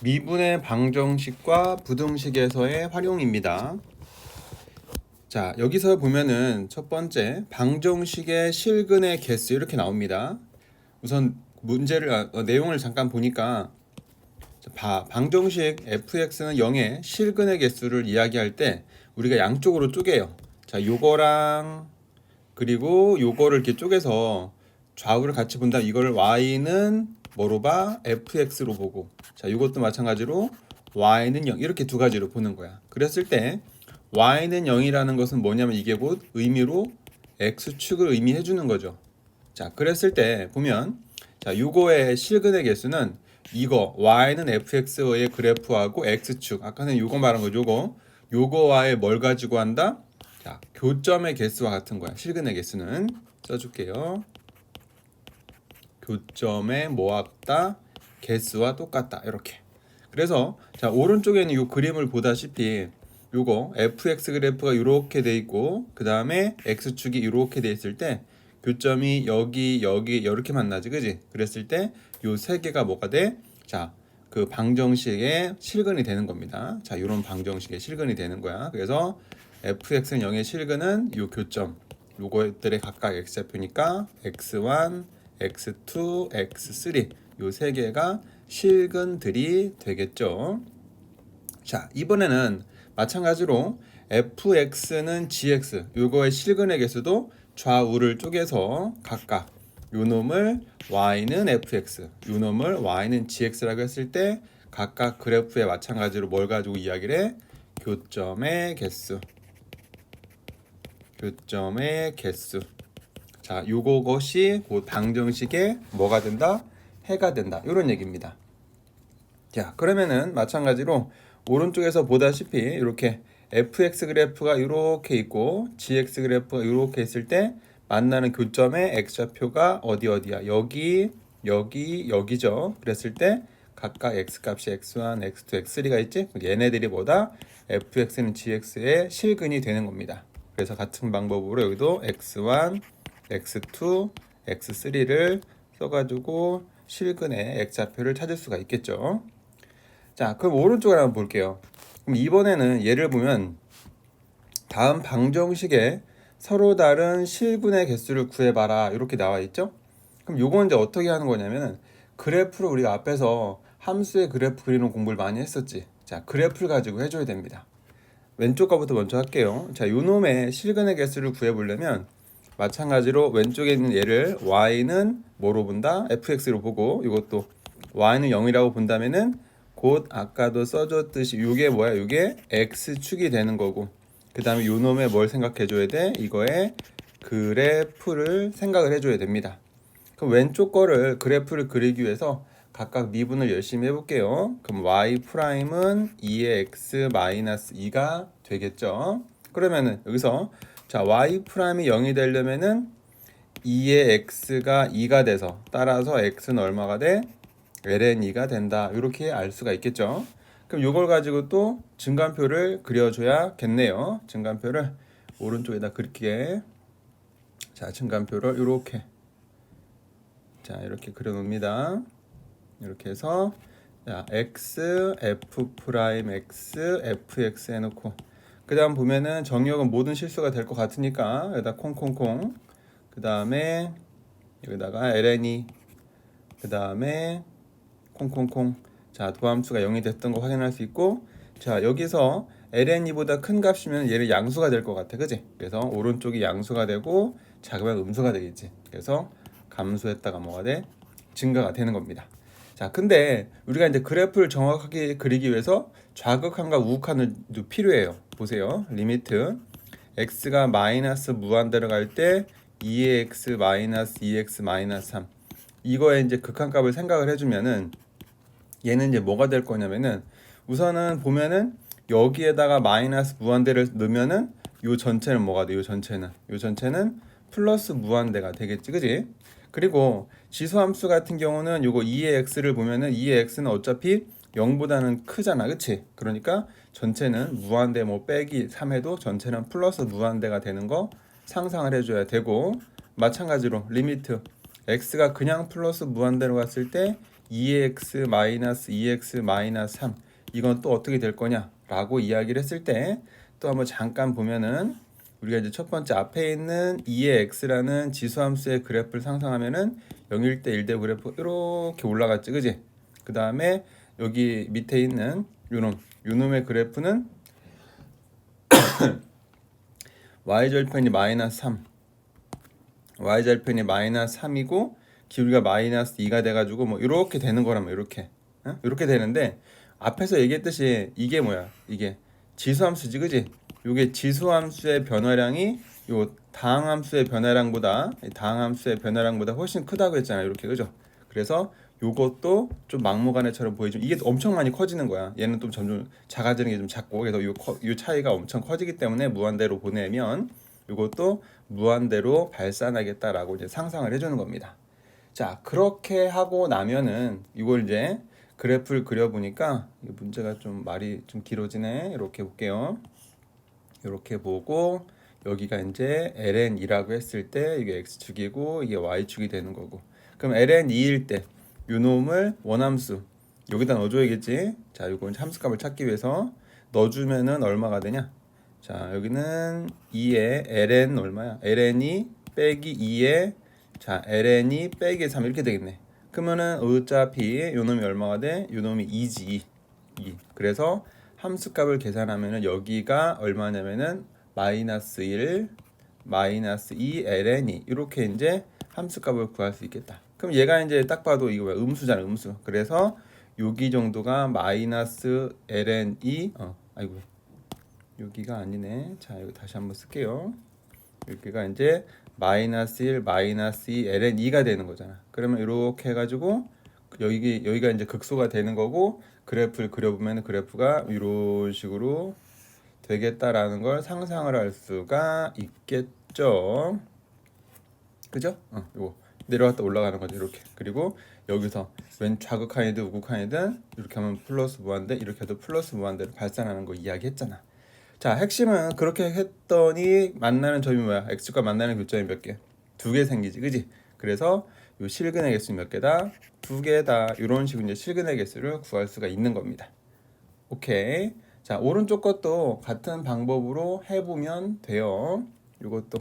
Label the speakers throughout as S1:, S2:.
S1: 미분의 방정식과 부등식에서의 활용입니다. 자, 여기서 보면은 첫 번째 방정식의 실근의 개수 이렇게 나옵니다. 우선 문제를 아, 어, 내용을 잠깐 보니까 자, 바, 방정식 fx는 0의 실근의 개수를 이야기할 때 우리가 양쪽으로 쪼개요. 자, 요거랑 그리고 요거를 이렇게 쪼개서 좌우를 같이 본다면 이거를 y는 뭐로 봐? fx로 보고 자 이것도 마찬가지로 y는 0 이렇게 두 가지로 보는 거야. 그랬을 때 y는 0이라는 것은 뭐냐면 이게 곧 의미로 x축을 의미해 주는 거죠. 자 그랬을 때 보면 자 요거의 실근의 개수는 이거 y는 fx의 그래프하고 x축. 아까는 요거 말한 거죠 요거? 요거와의 뭘 가지고 한다? 자 교점의 개수와 같은 거야. 실근의 개수는. 써줄게요. 교점의 모았다 개수와 똑같다 이렇게 그래서 자 오른쪽에는 이 그림을 보다시피 요거 fx 그래프가 이렇게 돼 있고 그 다음에 x축이 이렇게 돼 있을 때 교점이 여기 여기 이렇게 만나지 그지 그랬을 때 요 세 개가 뭐가 돼? 자 그 방정식의 실근이 되는 겁니다. 자, 이런 방정식의 실근이 되는 거야. 그래서 fx는 0의 실근은 요 교점 요것들의 각각 x좌표니까 x1, x2, x3 요 세 개가 실근들이 되겠죠. 자, 이번에는 마찬가지로 fx는 gx 요거의 실근의 개수도 좌우를 쪼개서 각각 요 놈을 y는 fx 요 놈을 y는 gx라고 했을 때 각각 그래프에 마찬가지로 뭘 가지고 이야기를 해? 교점의 개수 교점의 개수 자, 요거 것이 곧 방정식에 뭐가 된다? 해가 된다. 이런 얘기입니다. 자, 그러면은 마찬가지로 오른쪽에서 보다시피 이렇게 fx 그래프가 이렇게 있고 gx 그래프가 이렇게 있을 때 만나는 교점의 x좌표가 어디 어디야? 여기, 여기, 여기죠. 그랬을 때 각각 x 값이 x1, x2, x3가 있지? 얘네들이 뭐다? fx는 gx의 실근이 되는 겁니다. 그래서 같은 방법으로 여기도 x1, x2, x3를 써가지고 실근의 x좌표를 찾을 수가 있겠죠. 자, 그럼 오른쪽을 한번 볼게요. 그럼 이번에는 예를 보면 다음 방정식에 서로 다른 실근의 개수를 구해봐라 이렇게 나와 있죠. 그럼 요건 이제 어떻게 하는 거냐면은 그래프를 우리가 앞에서 함수의 그래프 그리는 공부를 많이 했었지. 자, 그래프를 가지고 해줘야 됩니다. 왼쪽 거부터 먼저 할게요. 자, 요 놈의 실근의 개수를 구해보려면 마찬가지로 왼쪽에 있는 얘를 y는 뭐로 본다? fx로 보고 이것도 y는 0이라고 본다면은 곧 아까도 써줬듯이 이게 뭐야? 이게 x축이 되는 거고 그 다음에 요 놈의 뭘 생각해 줘야 돼? 이거의 그래프를 생각을 해줘야 됩니다. 그럼 왼쪽 거를 그래프를 그리기 위해서 각각 미분을 열심히 해볼게요. 그럼 y 프라임은 2의 x 마이너스 2가 되겠죠. 그러면은 여기서 자 y 프라임이 0이 되려면은 2의 x가 2가 돼서 따라서 x는 얼마가 돼? ln 2가 된다. 이렇게 알 수가 있겠죠. 그럼 이걸 가지고 또 증간표를 그려줘야겠네요. 증간표를 오른쪽에다 그릴게. 자 증간표를 이렇게 자 이렇게 그려 놓습니다. 이렇게 해서 자, x f 프라임 x fx 해 놓고 그 다음 보면은 정역은 모든 실수가 될 것 같으니까 여기다 콩콩콩. 그 다음에 여기다가 ln이. 그 다음에 콩콩콩. 자 도함수가 0이 됐던 거 확인할 수 있고. 자 여기서 ln이보다 큰 값이면 얘를 양수가 될 것 같아. 그지? 그래서 오른쪽이 양수가 되고 작으면 음수가 되겠지. 그래서 감수했다가 뭐가 돼? 증가가 되는 겁니다. 자, 근데 우리가 이제 그래프를 정확하게 그리기 위해서 좌극한과 우극한도 필요해요. 보세요. 리미트 x가 마이너스 무한대로 갈때 2x 마이너스 2x 마이너스 3 이거에 이제 극한값을 생각을 해주면은 얘는 이제 뭐가 될 거냐면은 우선은 보면은 여기에다가 마이너스 무한대를 넣으면은 요 전체는 뭐가 돼? 요 전체는 요 전체는 플러스 무한대가 되겠지, 그지? 그리고 지수함수 같은 경우는 요거 2의 x를 보면은 2의 x는 어차피 0보다는 크잖아. 그치? 그러니까 전체는 무한대 뭐 빼기 3해도 전체는 플러스 무한대가 되는 거 상상을 해줘야 되고 마찬가지로 리미트 x가 그냥 플러스 무한대로 갔을 때 2x 마이너스 2x 마이너스 3 이건 또 어떻게 될 거냐 라고 이야기를 했을 때 또 한번 잠깐 보면은 우리가 이제 첫 번째 앞에 있는 2의 x라는 지수함수의 그래프를 상상하면은 0일 때 1대 그래프 이렇게 올라갔지 그지? 그 다음에 여기 밑에 있는 요놈 요놈의 그래프는 y절편이 마이너스 3 y절편이 마이너스 3이고 기울기가 마이너스 2가 돼가지고 뭐 이렇게 되는 거라면 이렇게 어? 이렇게 되는데 앞에서 얘기했듯이 이게 뭐야? 이게 지수함수지 그지? 요게 지수함수의 변화량이 요 다항함수의 변화량보다 이 다항함수의 변화량보다 훨씬 크다고 했잖아요. 이렇게 그죠? 그래서 요것도 좀 막무가내처럼 보이지만 이게 엄청 많이 커지는 거야. 얘는 좀 점점 작아지는 게 좀 작고 그래서 요, 커- 요 차이가 엄청 커지기 때문에 무한대로 보내면 요것도 무한대로 발산하겠다라고 이제 상상을 해주는 겁니다. 자 그렇게 하고 나면은 이걸 이제 그래프를 그려보니까 이 문제가 좀 말이 좀 길어지네. 이렇게 볼게요. 이렇게 보고 여기가 이제 ln이라고 했을 때 이게 x축이고 이게 y축이 되는 거고. 그럼 ln2일 때 요놈을 원함수. 여기다 넣어줘야겠지? 자 요건 함수값을 찾기 위해서 넣어주면은 얼마가 되냐? 자 여기는 2에 ln 얼마야? ln이 빼기 2에 자 ln이 빼기 3 이렇게 되겠네. 그러면은 어차피 요놈이 얼마가 돼? 요놈이 2지. 2 그래서 함수값을 계산하면은 여기가 얼마냐면은 마이너스 1 마이너스 2 ln이. 이렇게 이제 함수값을 구할 수 있겠다. 그럼 얘가 이제 딱 봐도 이거 뭐야 음수잖아 음수. 그래서 여기 정도가 마이너스 ln이 어 아이고 여기가 아니네. 자 여기 다시 한번 쓸게요. 여기가 이제 마이너스 1 마이너스 2 ln2가 되는 거잖아. 그러면 이렇게 해가지고 여기 여기가 이제 극소가 되는 거고 그래프를 그려보면 그래프가 이런 식으로 되겠다라는 걸 상상을 할 수가 있겠죠. 그죠? 어, 이거 내려갔다 올라가는 거죠. 이렇게. 그리고 여기서 왼 좌극한이든 우극한이든 이렇게 하면 플러스 무한대, 이렇게 해도 플러스 무한대로 발산하는 거 이야기했잖아. 자, 핵심은 그렇게 했더니 만나는 점이 뭐야? x과 만나는 교점이 몇 개? 두 개 생기지, 그지? 그래서 요 실근의 개수 몇 개다? 두 개다. 이런 식으로 이제 실근의 개수를 구할 수가 있는 겁니다. 오케이. 자, 오른쪽 것도 같은 방법으로 해보면 돼요. 이것도.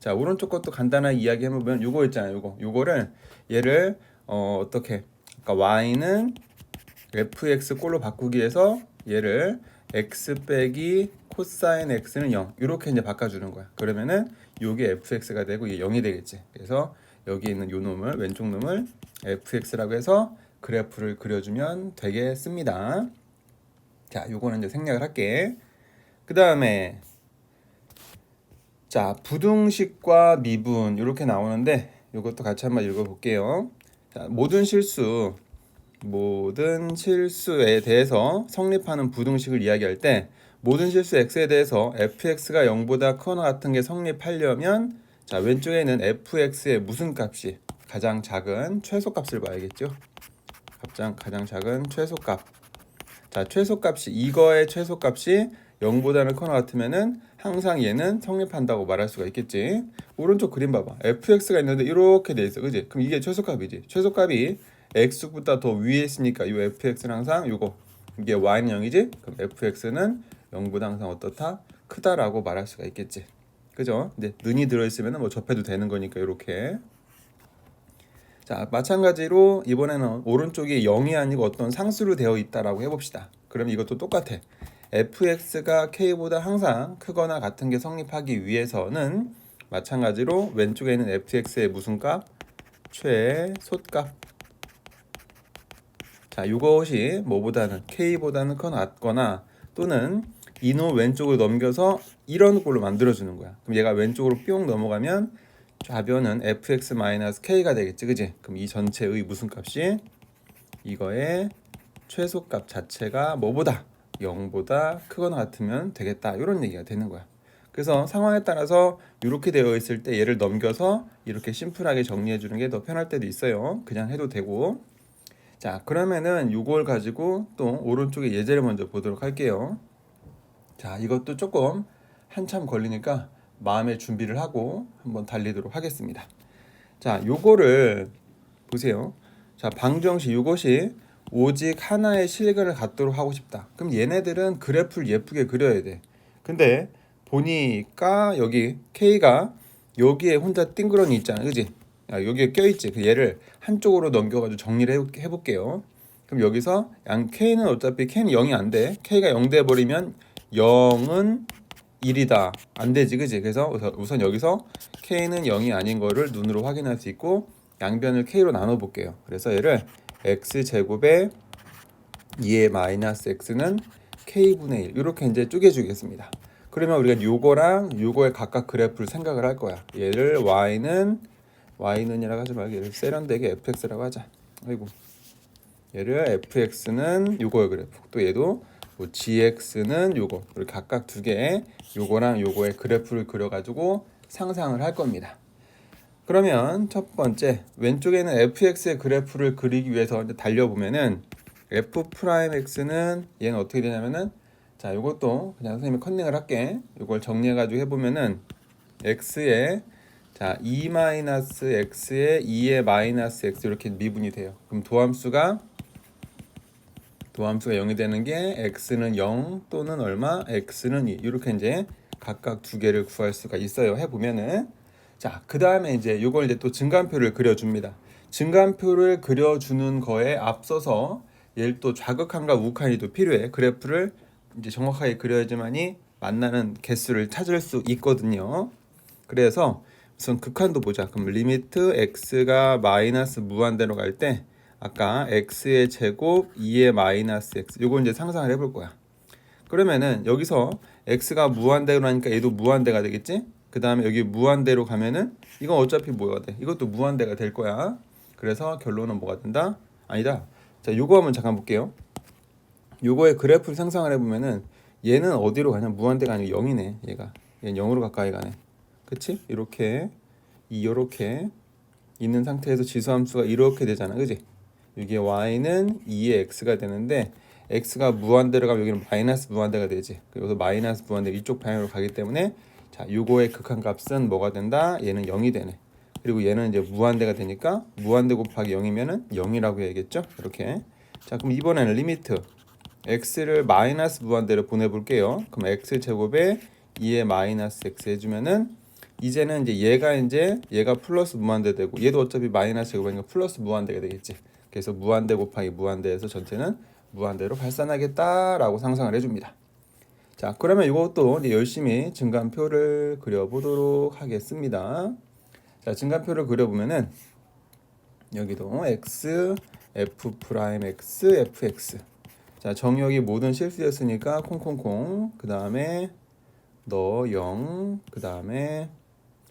S1: 자, 오른쪽 것도 간단하게 이야기 해보면 요거 있잖아요. 요거. 요거를 얘를 어, 어떻게? 그러니까 y는 fx 꼴로 바꾸기 위해서 얘를 x 빼기 코사인 x는 0 이렇게 이제 바꿔주는 거야. 그러면은 요게 fx가 되고 이게 0이 되겠지. 그래서 여기 있는 요 놈을 왼쪽 놈을 fx라고 해서 그래프를 그려주면 되겠습니다. 자, 요거는 이제 생략을 할게. 그 다음에 자 부등식과 미분 이렇게 나오는데 이것도 같이 한번 읽어볼게요. 자, 모든 실수 모든 실수에 대해서 성립하는 부등식을 이야기할 때 모든 실수 x에 대해서 fx가 0보다 크거나 같은 게 성립하려면 자 왼쪽에는 fx의 무슨 값이 가장 작은 최소값을 봐야겠죠. 가장 가장 작은 최소값. 자 최소값이 이거의 최소값이 0보다는 크거나 같으면은 항상 얘는 성립한다고 말할 수가 있겠지. 오른쪽 그림 봐봐. fx가 있는데 이렇게 돼 있어, 그지? 그럼 이게 최소값이지. 최소값이 x보다 더 위에 있으니까 이 fx는 항상 이거 이게 y는 0이지? 그럼 fx는 0보다 항상 어떻다? 크다라고 말할 수가 있겠지. 그죠? 이제 는이 들어있으면 뭐 접해도 되는 거니까 이렇게. 자 마찬가지로 이번에는 오른쪽이 0이 아니고 어떤 상수로 되어 있다라고 해봅시다. 그럼 이것도 똑같아. Fx가 k보다 항상 크거나 같은 게 성립하기 위해서는 마찬가지로 왼쪽에 있는 fx의 무슨 값? 최소값. 자, 이것이 뭐보다는 k보다는 커 같거나 또는 이놈 왼쪽으로 넘겨서 이런 꼴로 만들어 주는 거야. 그럼 얘가 왼쪽으로 뿅 넘어가면 좌변은 fx-k가 되겠지, 그지? 그럼 이 전체의 무슨 값이 이거의 최소값 자체가 뭐보다 0보다 크거나 같으면 되겠다. 이런 얘기가 되는 거야. 그래서 상황에 따라서 이렇게 되어 있을 때 얘를 넘겨서 이렇게 심플하게 정리해 주는 게 더 편할 때도 있어요. 그냥 해도 되고. 자, 그러면은 이걸 가지고 또 오른쪽에 예제를 먼저 보도록 할게요. 자, 이것도 조금 한참 걸리니까 마음의 준비를 하고 한번 달리도록 하겠습니다. 자, 요거를 보세요. 자, 방정식 이것이 오직 하나의 실근을 갖도록 하고 싶다. 그럼 얘네들은 그래프를 예쁘게 그려야 돼. 근데 보니까 여기 K가 여기에 혼자 띵그러니 있잖아. 그지? 야, 여기에 껴있지. 그 얘를 한쪽으로 넘겨가지고 정리를 해- 해볼게요. 그럼 여기서 양 K는 어차피 K는 0이 안 돼. K가 0 돼버리면 0은 1이다. 안 되지. 그지? 그래서 우선- 우선 여기서 K는 0이 아닌 거를 눈으로 확인할 수 있고 양변을 K로 나눠 볼게요. 그래서 얘를 X 제곱에 2의 마이너스 X는 K분의 1 이렇게 이제 쪼개주겠습니다. 그러면 우리가 요거랑 요거의 각각 그래프를 생각을 할 거야. 얘를 Y는 Y는이라고 하지 말고 얘를 세련되게 FX라고 하자. 아이고 얘를 FX는 요거의 그래프 또 얘도 뭐 GX는 요거 이렇게 각각 두 개의 요거랑 요거의 그래프를 그려 가지고 상상을 할 겁니다. 그러면 첫 번째 왼쪽에는 fx의 그래프를 그리기 위해서 달려보면은 f 프라임 x는 얘는 어떻게 되냐면은 자 요것도 그냥 선생님이 컨닝을 할게. 요걸 정리해 가지고 해보면은 x에 자2 마이너스 x에 2의 마이너스 x 이렇게 미분이 돼요. 그럼 도함수가 도함수가 0이 되는 게 x는 0 또는 얼마? x는 2 이렇게 이제 각각 두 개를 구할 수가 있어요. 해보면은 자, 그 다음에 이제 요걸 이제 또 증간표를 그려줍니다. 증간표를 그려주는 거에 앞서서 얘를 또 좌극한과 우극한이 또 필요해. 그래프를 이제 정확하게 그려야지만이 만나는 개수를 찾을 수 있거든요. 그래서 우선 극한도 보자. 그럼 리미트 x가 마이너스 무한대로 갈 때 아까 x의 제곱 2의 마이너스 x 요거 이제 상상을 해볼 거야. 그러면은 여기서 x가 무한대로 하니까 얘도 무한대가 되겠지? 그 다음에 여기 무한대로 가면은 이건 어차피 뭐가 돼? 이것도 무한대가 될 거야. 그래서 결론은 뭐가 된다? 아니다. 자, 요거 한번 잠깐 볼게요. 요거의 그래프를 상상을 해보면은 얘는 어디로 가냐? 무한대가 아니고 0이네. 얘가. 얘는 0으로 가까이 가네. 그치? 이렇게 이 요렇게 있는 상태에서 지수함수가 이렇게 되잖아. 그지? 여기에 y는 2의 x가 되는데 x가 무한대로 가면 여기는 마이너스 무한대가 되지. 그래서 마이너스 무한대 이쪽 방향으로 가기 때문에 자, 요거의 극한값은 뭐가 된다? 얘는 0이 되네. 그리고 얘는 이제 무한대가 되니까 무한대 곱하기 0이면은 0이라고 해야겠죠? 이렇게. 자, 그럼 이번에는 리미트 x를 마이너스 무한대로 보내 볼게요. 그럼 x 제곱에 2의 마이너스 x 해 주면은 이제는 이제 얘가 이제 얘가 플러스 무한대 되고 얘도 어차피 마이너스 제곱이니까 플러스 무한대가 되겠지. 그래서 무한대 곱하기 무한대에서 전체는 무한대로 발산하겠다라고 상상을 해 줍니다. 자, 그러면 이것도 이제 열심히 증간표를 그려보도록 하겠습니다. 자, 증간표를 그려보면은 여기도 x, f 프라임 x, fx. 자, 정역이 모든 실수였으니까 콩콩콩. 그 다음에 너 0. 그 다음에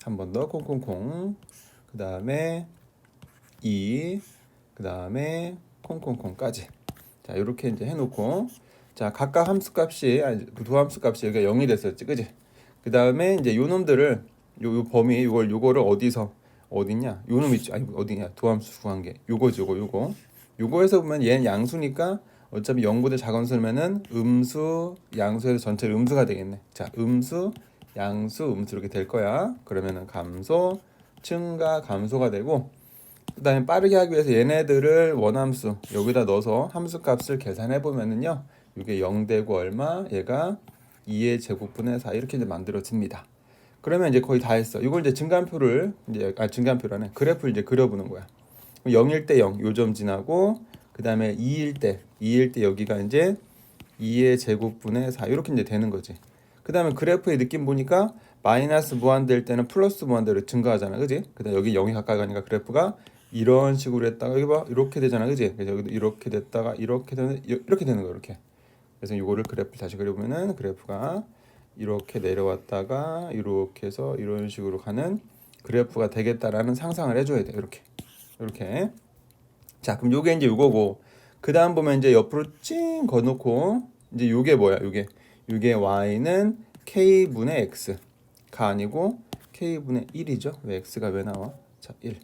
S1: 한 번 더 콩콩콩. 그 다음에 2. 그 다음에 콩콩콩까지. 자, 이렇게 이제 해놓고 자 각각 함수 값이 아니 두 함수 값이 여기가 0이 됐었지 그지? 그 다음에 이제 요 놈들을 요, 요 범위 요걸 요거를 어디서 어디냐? 요 놈 있죠 아니 어디냐? 두 함수 구한 게. 요거지 요거 요거. 요거에서 보면 얘는 양수니까 어차피 0보다 작은 수면은 음수 양수에서 전체 음수가 되겠네. 자 음수 양수 음수 이렇게 될 거야. 그러면은 감소 증가 감소가 되고 그 다음에 빠르게 하기 위해서 얘네들을 원함수 여기다 넣어서 함수 값을 계산해 보면은요 이게 0 되고 얼마 얘가 2의 제곱분의 4 이렇게 이제 만들어집니다. 그러면 이제 거의 다 했어. 이걸 이제 증간표를 이제 아 증간표라네 그래프를 이제 그려보는 거야. 0일 때 0, 요점 지나고 그 다음에 2일 때 2일 때 여기가 이제 2의 제곱분의 4 이렇게 이제 되는 거지. 그 다음에 그래프의 느낌 보니까 마이너스 무한대일 때는 플러스 무한대로 증가하잖아, 그지? 그다음 여기 0이 가까이 가니까 그래프가 이런 식으로 했다가 여기 봐 이렇게 되잖아, 그지? 그래서 여기도 이렇게 됐다가 이렇게 되는 이렇게 되는 거 이렇게. 그래서 이거를 그래프 다시 그려보면은 그래프가 이렇게 내려왔다가 이렇게 해서 이런 식으로 가는 그래프가 되겠다라는 상상을 해줘야 돼 이렇게. 이렇게. 자 그럼 요게 이제 요거고 그 다음 보면 이제 옆으로 찡 거놓고 이제 요게 뭐야 요게? 요게 y는 k분의 x가 아니고 k분의 1이죠. 왜 x가 왜 나와? 자 1.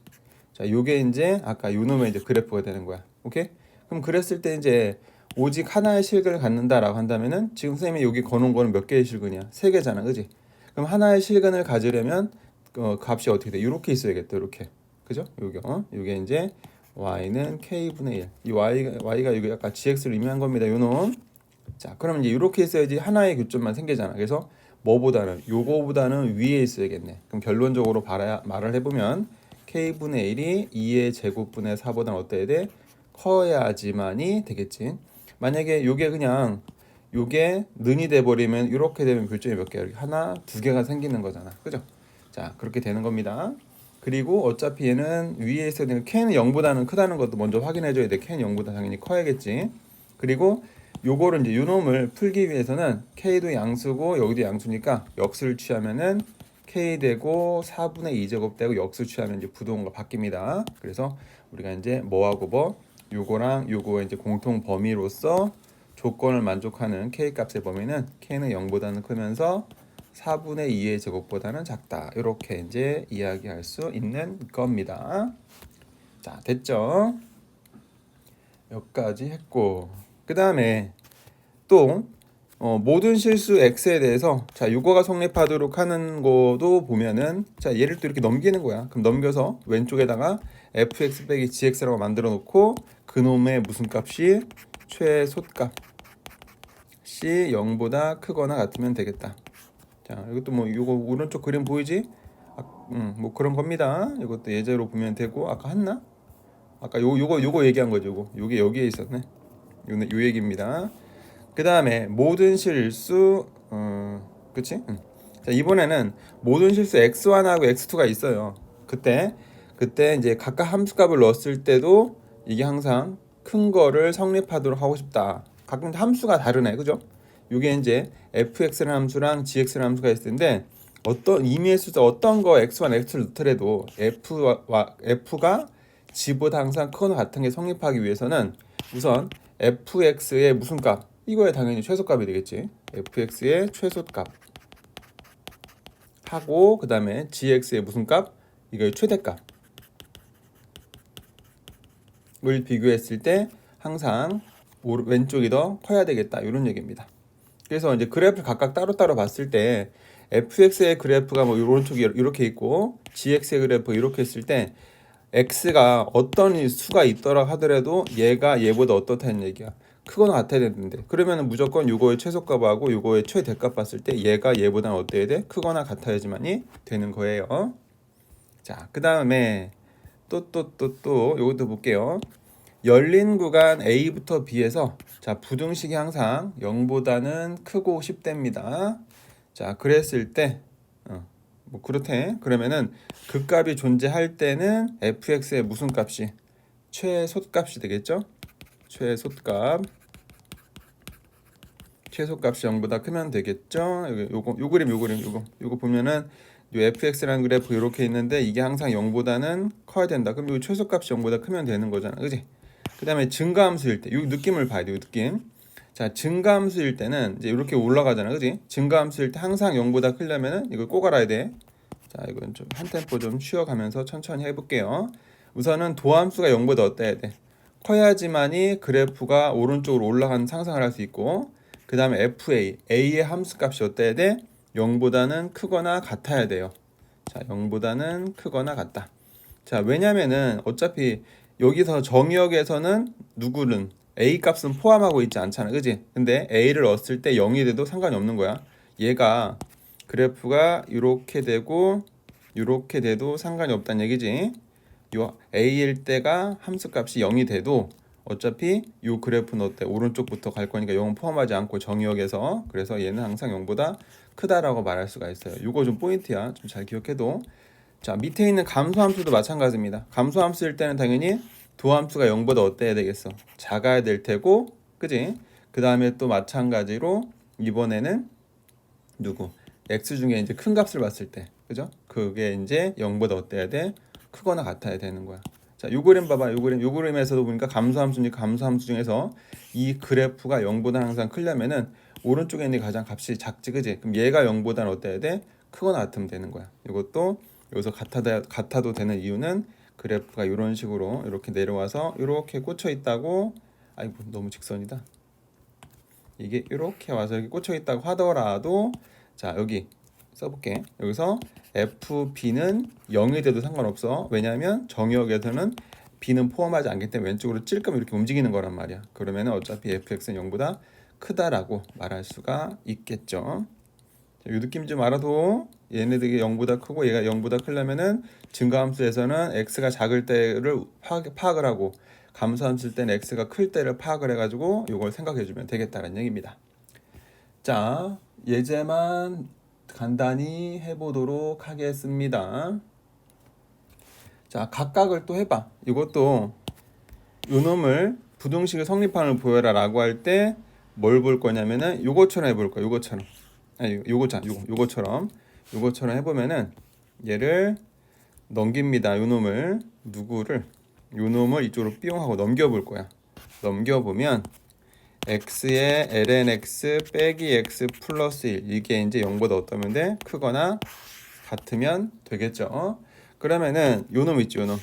S1: 자 요게 이제 아까 요 놈의 이제 그래프가 되는 거야. 오케이? 그럼 그랬을 때 이제 오직 하나의 실근을 갖는다라고 한다면은 지금 선생님이 여기 거놓은 거는 몇 개의 실근이야? 세 개잖아, 그지? 그럼 하나의 실근을 가지려면 어, 값이 어떻게 돼? 이렇게 있어야겠다, 이렇게, 그죠? 요게 어? 요게 이제 y는 k분의 1. 이 y y가 이거 약간 gx를 의미한 겁니다. 요 놈. 자, 그러면 이제 이렇게 있어야지 하나의 교점만 생기잖아. 그래서 뭐보다는 요거보다는 위에 있어야겠네. 그럼 결론적으로 말해, 말을 해보면 k분의 1이 2의 제곱분의 4보다는 어때야 돼? 커야지만이 되겠지. 만약에 요게 그냥 요게 는이 돼 버리면 이렇게 되면 교점이 몇 개야? 하나, 두 개가 생기는 거잖아. 그죠? 자, 그렇게 되는 겁니다. 그리고 어차피 얘는 위에 있어야 되는 k는 0보다는 크다는 것도 먼저 확인해 줘야 돼. k는 0보다 당연히 커야겠지. 그리고 요거를 이제 요놈을 풀기 위해서는 k도 양수고 여기도 양수니까 역수를 취하면은 k 되고 4분의 2 제곱 되고 역수 취하면 이제 부동과 바뀝니다. 그래서 우리가 이제 뭐하고 뭐 요거랑 요거의 이제 공통 범위로서 조건을 만족하는 k 값의 범위는 k는 0보다는 크면서 4분의 2의 제곱보다는 작다. 이렇게 이제 이야기할 수 있는 겁니다. 자, 됐죠? 여기까지 했고 그 다음에 또 어, 모든 실수 x에 대해서 자 요거가 성립하도록 하는 거도 보면은 자 얘를 또 이렇게 넘기는 거야 그럼 넘겨서 왼쪽에다가 fx 빼기 gx라고 만들어 놓고 그놈의 무슨 값이? 최소값. 시 0보다 크거나 같으면 되겠다. 자 이것도 뭐 요거 오른쪽 그림 보이지? 아, 음, 뭐 그런 겁니다. 이것도 예제로 보면 되고. 아까 했나? 아까 요 요거 요거 얘기한 거죠 요거. 요게 여기에 있었네. 요, 요 얘기입니다. 그 다음에 모든 실수 어 그치? 응. 자 이번에는 모든 실수 x1하고 x2가 있어요. 그때 그때 이제 각각 함수값을 넣었을 때도 이게 항상 큰 거를 성립하도록 하고 싶다 각각 함수가 다르네 그죠? 이게 이제 fx라는 함수랑 gx라는 함수가 있을 텐데 어떤 숫자 어떤 거 x1, x2를 넣더라도 f와 f가 g보다 항상 크거나 같은 게 성립하기 위해서는 우선 fx의 무슨 값 이거에 당연히 최소값이 되겠지. fx의 최소값 하고 그 다음에 gx의 무슨 값? 이거의 최대값. 을 비교했을 때 항상 왼쪽이 더 커야 되겠다 이런 얘기입니다. 그래서 이제 그래프를 각각 따로따로 봤을 때 fx의 그래프가 뭐 오른쪽이 이렇게 있고 gx의 그래프 이렇게 있을 때 x가 어떤 수가 있더라 하더라도 얘가 얘보다 어떻다는 얘기야. 크거나 같아야 되는데 그러면은 무조건 요거의 최소값하고 요거의 최대값 봤을 때 얘가 얘보다 어때야 돼? 크거나 같아야지만이 되는 거예요. 자, 그 다음에 또 또 또 또 요것도 볼게요. 열린 구간 A부터 B에서 자 부등식이 항상 0보다는 크고 10대입니다. 자 그랬을 때 어, 뭐 그렇대. 그러면은 그 값이 존재할 때는 fx의 무슨 값이 최소값이 되겠죠? 최소값 최소값이 0보다 크면 되겠죠? 요거 요 그림 요 그림 요거 요거 보면은 요 fx라는 그래프 이렇게 있는데 이게 항상 0보다는 커야 된다. 그럼 요 최소값이 0보다 크면 되는 거잖아. 그지? 그 다음에 증가함수일 때요 느낌을 봐야 돼요. 느낌. 자, 증가함수일 때는 이제 이렇게 올라가잖아. 그지? 증가함수일 때 항상 0보다 크려면은 이걸 꼭 알아야 돼. 자, 이건 좀 한 템포 좀 쉬어가면서 천천히 해 볼게요. 우선은 도함수가 0보다 어때야 돼? 커야지만이 그래프가 오른쪽으로 올라가는 상상을 할 수 있고 그 다음에 FA, A의 함수값이 어때야 돼? 0보다는 크거나 같아야 돼요. 자, 0보다는 크거나 같다. 자, 왜냐면은 어차피 여기서 정의역에서는 누구는 A 값은 포함하고 있지 않잖아. 그지? 근데 A를 넣었을 때 0이 돼도 상관이 없는 거야. 얘가 그래프가 이렇게 되고 이렇게 돼도 상관이 없다는 얘기지. 요 a일 때가 함수값이 0이 돼도 어차피 요 그래프는 어때 오른쪽부터 갈 거니까 0은 포함하지 않고 정의역에서 그래서 얘는 항상 0보다 크다라고 말할 수가 있어요. 요거 좀 포인트야. 좀 잘 기억해도 자 밑에 있는 감소함수도 마찬가지입니다. 감소함수일 때는 당연히 도함수가 0보다 어때야 되겠어? 작아야 될 테고 그지? 그 다음에 또 마찬가지로 이번에는 누구? x 중에 이제 큰 값을 봤을 때 그죠? 그게 이제 0보다 어때야 돼? 크거나 같아야 되는 거야. 자, 요 그림 봐봐. 요 그림, 요 그림에서도 보니까 감소함수니까 감소함수 중에서 이 그래프가 0보다 항상 크려면은 오른쪽에 있는 게 가장 값이 작지, 그지? 그럼 얘가 0보다는 어때야 돼? 크거나 같으면 되는 거야. 이것도 여기서 같아도, 같아도 되는 이유는 그래프가 이런 식으로 이렇게 내려와서 이렇게 꽂혀 있다고 아이고 너무 직선이다. 이게 이렇게 와서 이렇게 꽂혀 있다고 하더라도 자 여기 써볼게. 여기서 FB는 0이 돼도 상관없어. 왜냐하면 정의역에서는 b는 포함하지 않기 때문에 왼쪽으로 찔끔 이렇게 움직이는 거란 말이야. 그러면 어차피 fx는 0보다 크다라고 말할 수가 있겠죠. 자, 이 느낌 좀 알아도 얘네들이 0보다 크고 얘가 0보다 크려면은 증가함수에서는 x가 작을 때를 파악, 파악을 하고 감소함수일 때는 x가 클 때를 파악을 해가지고 이걸 생각해 주면 되겠다는 얘기입니다. 자 예제만 간단히 해보도록 하겠습니다. 자 각각을 또 해봐. 이것도 요놈을 부등식의 성립판을 보여라 라고 할 때 뭘 볼 거냐면은 요거처럼 해볼 거야. 요거처럼. 아니 요거잖아. 요거 요거처럼 요거처럼 해보면은 얘를 넘깁니다. 요 놈을 누구를 요 놈을 이쪽으로 삐용 하고 넘겨볼 거야. 넘겨보면 x의 lnx 빼기 x 플러스 1 이게 이제 0보다 어떠면 돼? 크거나 같으면 되겠죠. 그러면은 요 놈 있죠, 요 놈.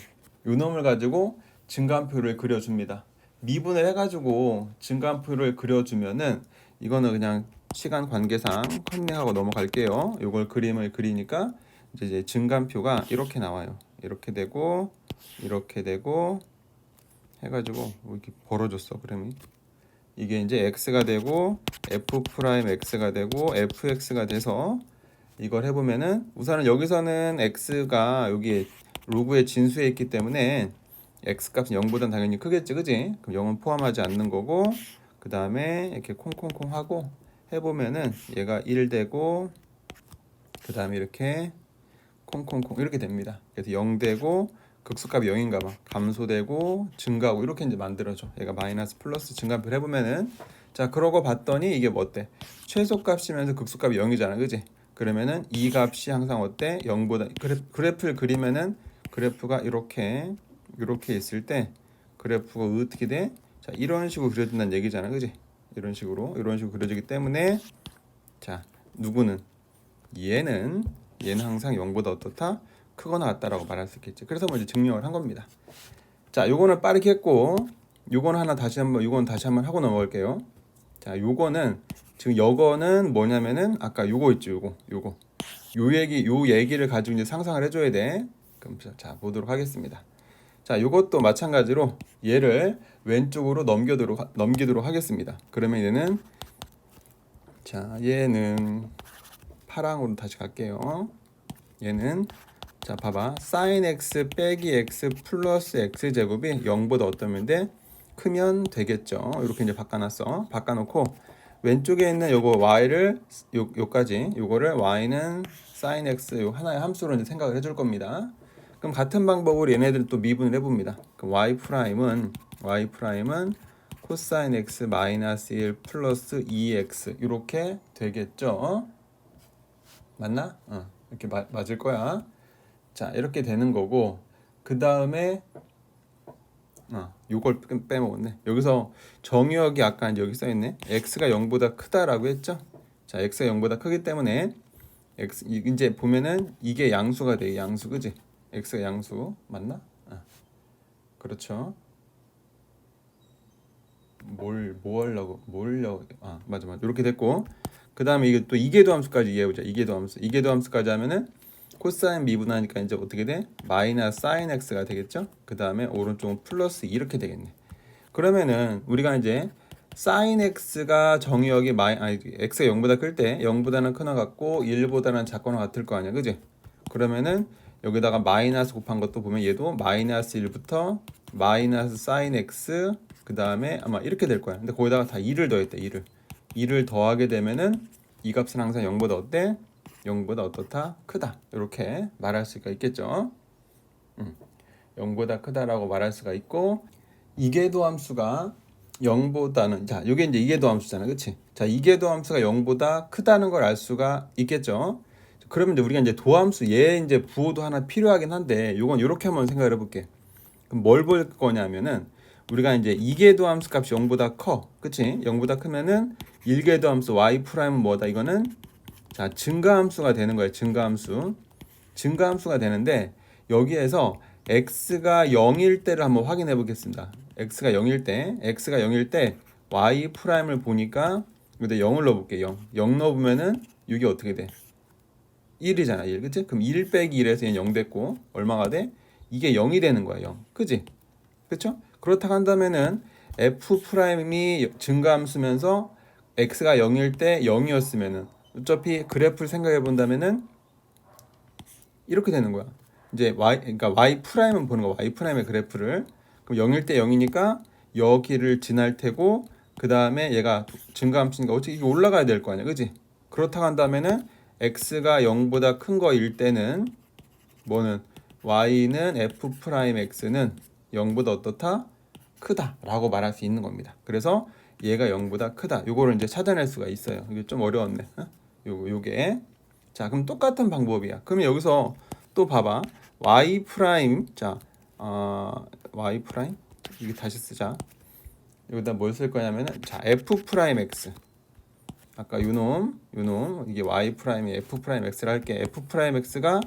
S1: 요 놈을 가지고 증가함표를 그려줍니다. 미분을 해가지고 증가함표를 그려주면은 이거는 그냥 시간 관계상 컨닝하고 넘어갈게요. 요걸 그림을 그리니까 이제 증가함표가 이렇게 나와요. 이렇게 되고 이렇게 되고 해가지고 뭐 이렇게 벌어졌어 그림이. 이게 이제 x가 되고 f 프라임 x가 되고 fx가 돼서 이걸 해보면은 우선은 여기서는 x가 여기 로그의 진수에 있기 때문에 x 값은 0보다는 당연히 크겠지 그지? 그럼 0은 포함하지 않는 거고 그 다음에 이렇게 콩콩콩 하고 해보면은 얘가 1 되고 그 다음에 이렇게 콩콩콩 이렇게 됩니다. 그래서 0 되고 극소값이 0인가 봐. 감소되고 증가하고 이렇게 이제 만들어져 얘가 마이너스 플러스 증가표를 해보면은 자 그러고 봤더니 이게 뭐 어때? 최소값이면서 극소값이 0이잖아 그지? 그러면은 이 값이 항상 어때? 0보다 그래, 그래프를 그리면은 그래프가 이렇게 이렇게 있을 때 그래프가 어떻게 돼? 자 이런 식으로 그려진다는 얘기잖아. 그지? 이런 식으로 이런 식으로 그려지기 때문에 자 누구는? 얘는 얘는 항상 0보다 어떻다? 크거나 같다라고 말할 수 있겠지. 그래서 먼저 증명을 한 겁니다. 자 요거는 빠르게 했고 요거는 하나 다시 한번 요거는 다시 한번 하고 넘어갈게요. 자 요거는 지금 요거는 뭐냐면은 아까 요거 있죠 요거 요거. 요 얘기 요 얘기를 가지고 이제 상상을 해 줘야 돼. 그럼 자, 자 보도록 하겠습니다 자 요것도 마찬가지로 얘를 왼쪽으로 넘겨도록 하- 넘기도록 하겠습니다. 그러면 얘는 자 얘는 파랑으로 다시 갈게요. 얘는 자 봐봐. sin x 빼기 x 플러스 x 제곱이 0보다 어떠면 돼? 크면 되겠죠. 이렇게 이제 바꿔놨어. 바꿔놓고 왼쪽에 있는 요거 y를 요, 요까지. 요거를 y는 sin x 요 하나의 함수로 이제 생각을 해줄 겁니다 그럼 같은 방법으로 얘네들 또 미분을 해봅니다. 그럼 y 프라임은 y 프라임은 코사인 x 마이너스 1 플러스 2x 이렇게 되겠죠? 맞나? 어, 이렇게 마, 맞을 거야. 자 이렇게 되는 거고 그 다음에 어, 요걸 빼- 빼먹었네. 여기서 정의역이 아까 여기 써있네. x가 0보다 크다라고 했죠? 자 x가 0보다 크기 때문에 x 이- 이제 보면은 이게 양수가 돼. 양수 그지 x가 양수 맞나 어. 그렇죠 뭘 뭐 하려고 뭘려 아 맞아 맞아 이렇게 됐고 그 다음에 이게 또 이계도 함수까지 이해해보자 이계도 함수 이계도 함수까지 하면은 코사인 미분하니까 이제 어떻게 돼? 마이너스 사인 x가 되겠죠? 그 다음에 오른쪽은 플러스 이렇게 되겠네. 그러면은 우리가 이제 사인 x가 정의역이 마이 아니 x가 0보다 클 때 0보다는 크나 같고 1보다는 작거나 같을 거 아니야, 그지? 그러면은 여기다가 마이너스 곱한 것도 보면 얘도 마이너스 1부터 마이너스 사인 x 그 다음에 아마 이렇게 될 거야. 근데 거기다가 다 2를 더했대, 2를. 2를 더하게 되면은 이 값은 항상 0보다 어때? 0보다 어떻다? 크다. 이렇게 말할 수가 있겠죠. 음, 0보다 크다라고 말할 수가 있고 이계도 함수가 0보다는 자, 이게 이제 이계도 함수잖아. 그렇지? 자, 이계도 함수가 0보다 크다는 걸 알 수가 있겠죠. 그러면 이제 우리가 이제 도함수 얘 이제 부호도 하나 필요하긴 한데 요건 이렇게 한번 생각을 해 볼게. 그럼 뭘 볼 거냐면은 우리가 이제 이계도 함수 값이 0보다 커. 그치? 0보다 크면은 1계도 함수 y 프라임은 뭐다? 이거는 자, 증가함수가 되는 거예요. 증가함수. 증가함수가 되는데 여기에서 x가 0일 때를 한번 확인해 보겠습니다. x가 0일 때, x가 0일 때 y 프라임을 보니까 여기다 0을 넣어 볼게요. 0. 0 넣어 보면은 이게 어떻게 돼? 1이잖아. 1. 그치? 그럼 1 빼기 1에서 얘는 0 됐고 얼마가 돼? 이게 0이 되는 거야. 0. 그지? 그렇죠? 그렇다고 한다면은 f 프라임이 증가함수면서 x가 0일 때 0이었으면은 어차피 그래프를 생각해 본다면은 이렇게 되는 거야. 이제 y 그러니까 y 프라임은 보는 거 y 프라임의 그래프를 그럼 0일 때 0이니까 여기를 지날 테고 그 다음에 얘가 증가함수니까 어차피 이게 올라가야 될 거 아니야, 그지? 그렇다고 한다면은 x가 0보다 큰 거일 때는 뭐는 y는 f 프라임 x는 0보다 어떻다? 크다라고 말할 수 있는 겁니다. 그래서 얘가 0보다 크다. 요거를 이제 찾아낼 수가 있어요. 이게 좀 어려웠네. 어? 요거 요게 자 그럼 똑같은 방법이야. 그러면 여기서 또 봐봐 y 프라임 자 어, y 프라임 이게 다시 쓰자. 여기다 뭘 쓸 거냐면은 자 f 프라임 x 아까 요놈 요놈 이게 y 프라임이 f 프라임 x를 할게. f 프라임 x가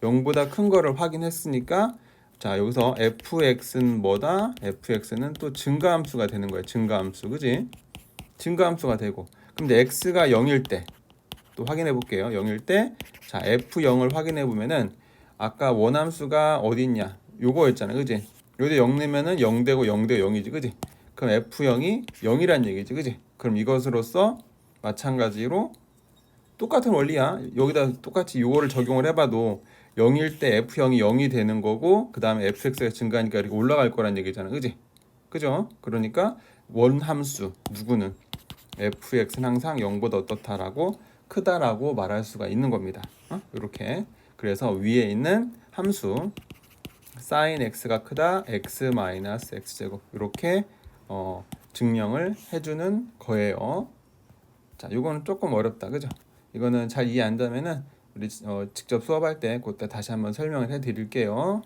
S1: 0보다 큰 거를 확인했으니까 자 여기서 fx는 뭐다? fx는 또 증가함수가 되는 거야 증가함수. 그지? 증가함수가 되고. 근데 x가 0일 때 또 확인해 볼게요. 0일 때 자 f0을 확인해 보면은 아까 원함수가 어디 있냐? 요거였잖아. 그지? 요때 0 내면은 0 되고 0 되고 0이지. 그지? 그럼 f0이 0이란 얘기지. 그지? 그럼 이것으로써 마찬가지로 똑같은 원리야. 여기다 똑같이 요거를 적용을 해봐도 0일 때 f0이 0이 되는 거고 그 다음에 fx가 증가하니까 이렇게 올라갈 거란 얘기잖아. 그지? 그죠? 그러니까 원함수 누구는 fx는 항상 0보다 어떻다라고 크다라고 말할 수가 있는 겁니다. 어? 이렇게 그래서 위에 있는 함수 sin x가 크다 x 마이너스 x 제곱 이렇게 어, 증명을 해주는 거예요. 자, 이거는 조금 어렵다, 그죠? 이거는 잘 이해 안 되면은 우리 어, 직접 수업할 때 그때 다시 한번 설명을 해 드릴게요.